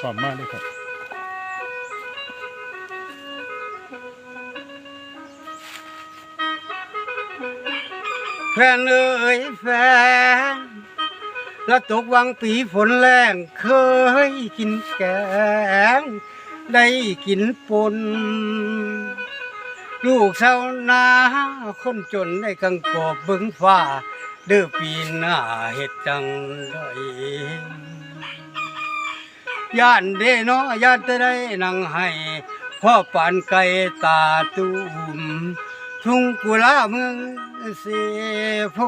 พร้อมมากเลยครับแฟนเอ้ยแฟนแล้วตกวังปีฝนแรงเคยกินแกง ได้กินปนลูกเศร้านาคนจนได้กังกอบเบิ่งฟ้า เด้อปีหน้าเฮ็ดจังได้ ย่านเด้เนาะย่านจะได้นังให้พ่อปานไก่ตาตุ่มทุ่งกุลาเมืองเสพ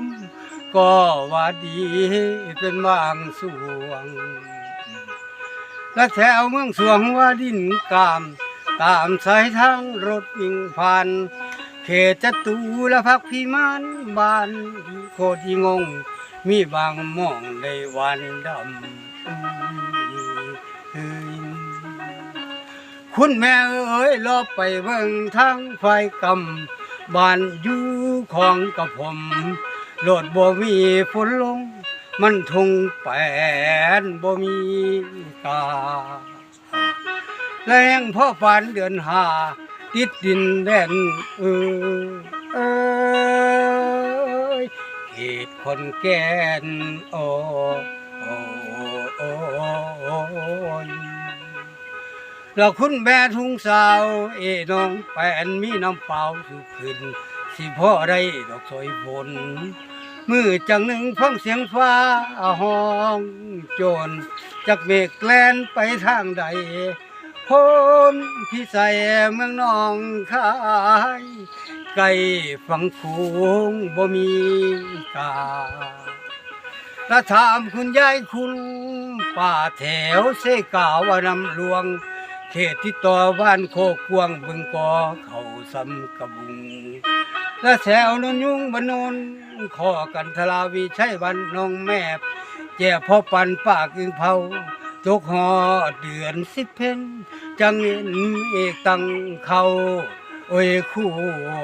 มก็ว่าดีเป็นบางส่วง และแถวเมืองสวงว่าดินกาม ตามสายทางรถวิ่งผ่าน เขตจตูและพักพิมานบ้านโคตรงง มีบางมองในวันดำ คุณแม่เอ๋ยรอไปเบิ่งทางไฟกำบ้านอยู่ของกับผมโหลดบ่มีฝนลง มันทงแปนบ่มีตาแรงพ่อฝันเดือนหาติดดินแดนเออเอยเหตุคนแก่นออ้โเราคุณแม่ทุ่งสาวเอน้องแปนมีน้ำเปล่าสุขึ้นสิพ่อได้ดอกสอยฝนมือจังหนึ่งฟังเสียงฟ้าห้องโจรจากเมฆแกลนไปทางใดพ้นพี่ใส่เมืองนองคายไก่ฝังฟูงบ่มีกาถ้าถามคุณยายคุณป่าแถวเสกาวานำหลวง เขตที่ต่อบ้านโคกวงบึงกอเขาสำกระบุงและแถวนนยุงบนนนขอกันทลาวีใช้บันน้องแมบแจ่พ่อปันปากอึงเผาจกหอเดือนสิบเพนจังเห็นเอกตังเขาโอ้ยคู่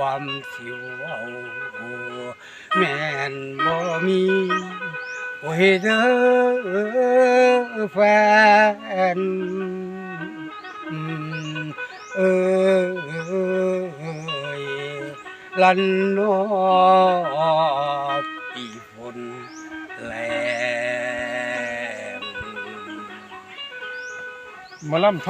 วามสิวเอาแม่นบ่มีโอ้ยเด้อแฟน เอยลันนอปีฝนแลมมาล่ำท่อง